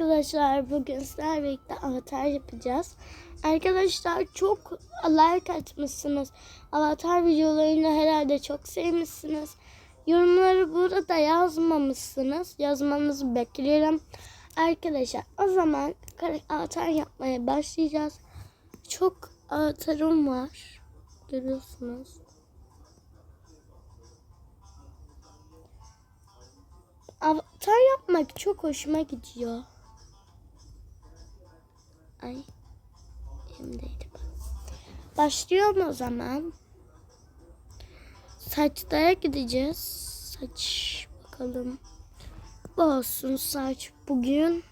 Arkadaşlar bugün sizlerle birlikte avatar yapacağız. Arkadaşlar çok like atmışsınız. Avatar videolarını herhalde çok sevmişsiniz. Yorumları burada yazmamışsınız. Yazmanızı bekliyorum. Arkadaşlar o zaman avatar yapmaya başlayacağız. Çok avatarım var. Görüyorsunuz. Avatar yapmak çok hoşuma gidiyor. Ay. Elimdeydi bak. Başlıyorum o zaman. Saçlara gideceğiz. Saç bakalım. Bu olsun saç bugün.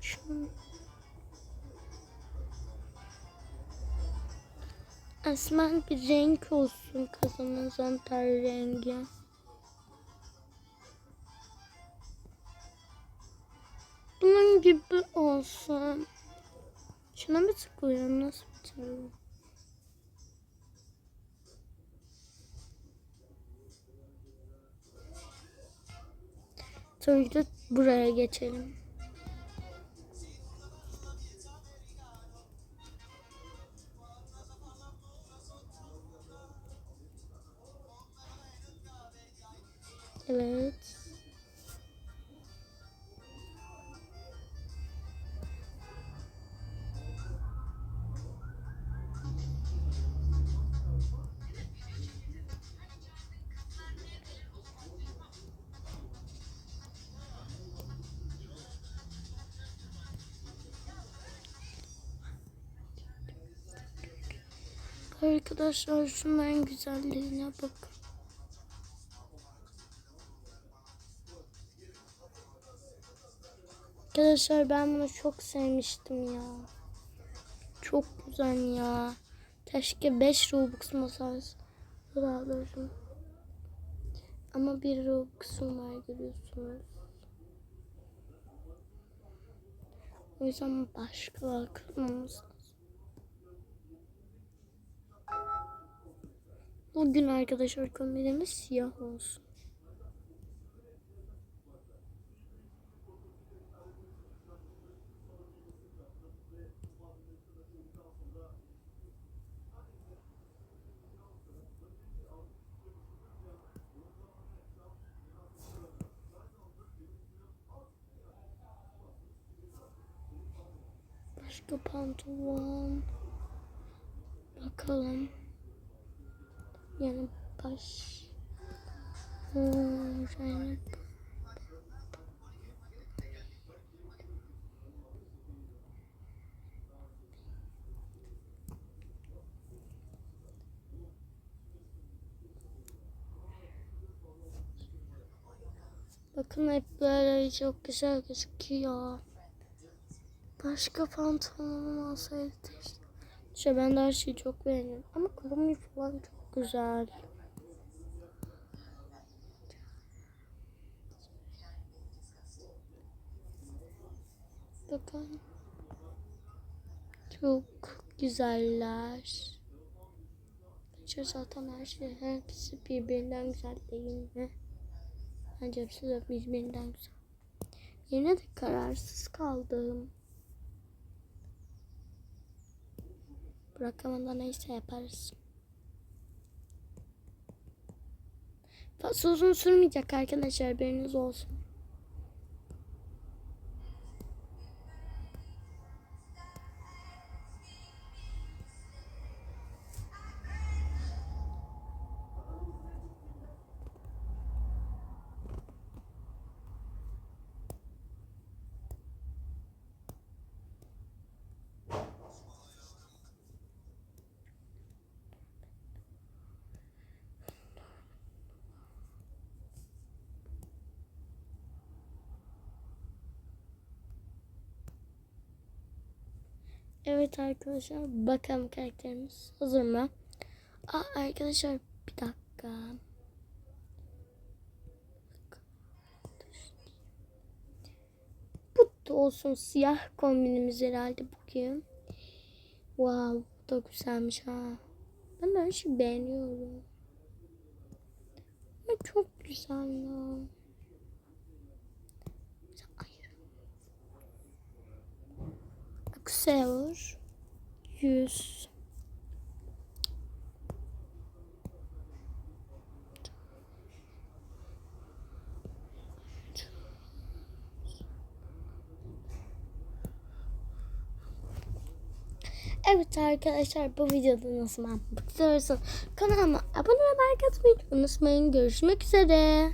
Şunu. Asman bir renk olsun kızımızın ter rengi. Gibi olsun. Şuna mı tıklıyorum? Nasıl tıklıyorum? Tabii ki de buraya geçelim. Evet. Arkadaşlar şunların güzelliğine bakın. Arkadaşlar ben bunu çok sevmiştim ya. Çok güzel ya. Keşke 5 Robux masaj alırım. Ama bir Robux'um var görüyorsunuz. O yüzden başka bakmamız Bugün arkadaşlar kombinimiz siyah olsun. Başka pantolon. Bakalım. Yani baş. Şöyle. Bakın hep böyle çok güzel gözüküyor. Başka pantolonum olsaydı işte. İşte ben de her şeyi çok beğeniyorum. Ama kolonya falan çok güzel. Bakın. Çok güzeller. Bence zaten her şey hepsi birbirinden güzel değil mi? Bence hepsi de birbirinden güzel. Yine de kararsız kaldım. Bırakamada neyse yaparız. Fazla uzun sürmeyecek arkadaşlar haberiniz olsun. Evet arkadaşlar bakalım karakterimiz hazır mı? Aa, arkadaşlar bir dakika. Bu da olsun siyah kombinimiz herhalde bugün. Wow bu da güzelmiş ha. Ben her şeyi beğeniyorum. Çok güzel lan. Akseor 100 Evet arkadaşlar bu videoda nasıl yapmak istiyorsanız kanalıma abone olmayı unutmayın. Görüşmek üzere.